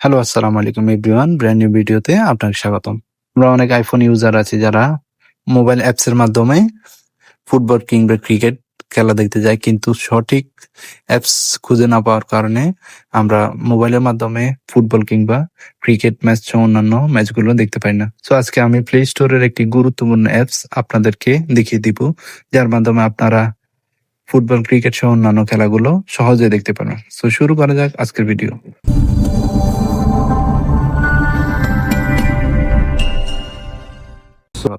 Hello আসসালামু আলাইকুম everyone brand new ভিডিওতে আপনাকে স্বাগতম। আমরা অনেক আইফোন ইউজার আছি যারা মোবাইল অ্যাপস এর মাধ্যমে ফুটবল কিংবা ক্রিকেট খেলা দেখতে যাই কিন্তু সঠিক অ্যাপস খুঁজে না পাওয়ার কারণে আমরা মোবাইলের মাধ্যমে ফুটবল কিংবা ক্রিকেট ম্যাচ সহ অন্যান্য ম্যাচগুলো দেখতে পাই না। সো আজকে আমি প্লে স্টোরের একটি গুরুত্বপূর্ণ অ্যাপস আপনাদেরকে দেখিয়ে দিব, যার মাধ্যমে আপনারা ফুটবল ক্রিকেট সহ অন্যান্য খেলাগুলো সহজে দেখতে পারেন সো শুরু করা যাক আজকের ভিডিও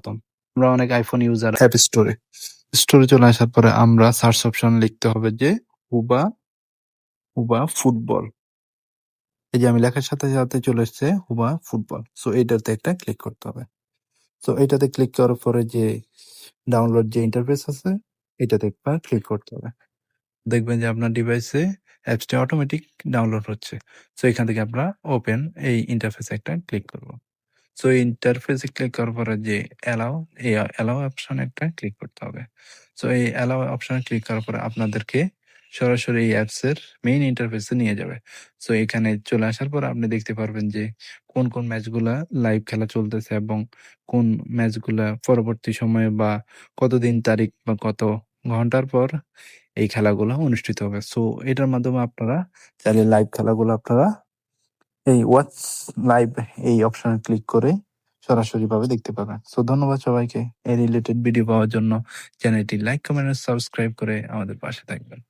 স্বাগতম আমরা অনেক আইফোন ইউজার অ্যাপ স্টোরে স্টোরে চলে আসার পরে আমরা সার্চ অপশন লিখতে হবে যে হুবা হুবা ফুটবল এই যে আমি লেখার সাথে সাথে চলে এসছে হুবা ফুটবল সো এইটাতে একটা ক্লিক করতে হবে। সো এটাতে ক্লিক করার পরে যে ডাউনলোড যে ইন্টারফেস আছে এটাতে একবার ক্লিক করতে হবে। দেখবেন যে আপনার ডিভাইসে অ্যাপসটি অটোমেটিক ডাউনলোড হচ্ছে। সো এখান থেকে আমরা ওপেন এই ইন্টারফেসে একটা ক্লিক করব। সো ইন্টারফেসে ক্লিক করার পরে যে অ্যালাও এই অ্যালাও অপশন একটা ক্লিক করতে হবে। সো এই অ্যালাও অপশনে ক্লিক করার পরে আপনাদেরকে সরাসরি এই অ্যাপস এর মেইন ইন্টারফেসে নিয়ে যাবে। সো এখানে চলে আসার পর আপনি দেখতে পারবেন যে কোন কোন ম্যাচগুলা লাইভ খেলা চলতেছে এবং কোন ম্যাচগুলা পরবর্তী সময়ে বা কতদিন তারিখ বা কত ঘণ্টার পর এই খেলাগুলো অনুষ্ঠিত হবে। সো এটার মাধ্যমে আপনারা চাইলে লাইভ খেলাগুলো আপনারা এই ওয়াচ লাইভ এই অপশনে ক্লিক করে সরাসরি ভাবে দেখতে পাবেন। সো ধন্যবাদ সবাইকে এই রিলেটেড ভিডিও পাওয়ার জন্য। চ্যানেলটি লাইক কমেন্ট সাবস্ক্রাইব করে আমাদের পাশে থাকবেন।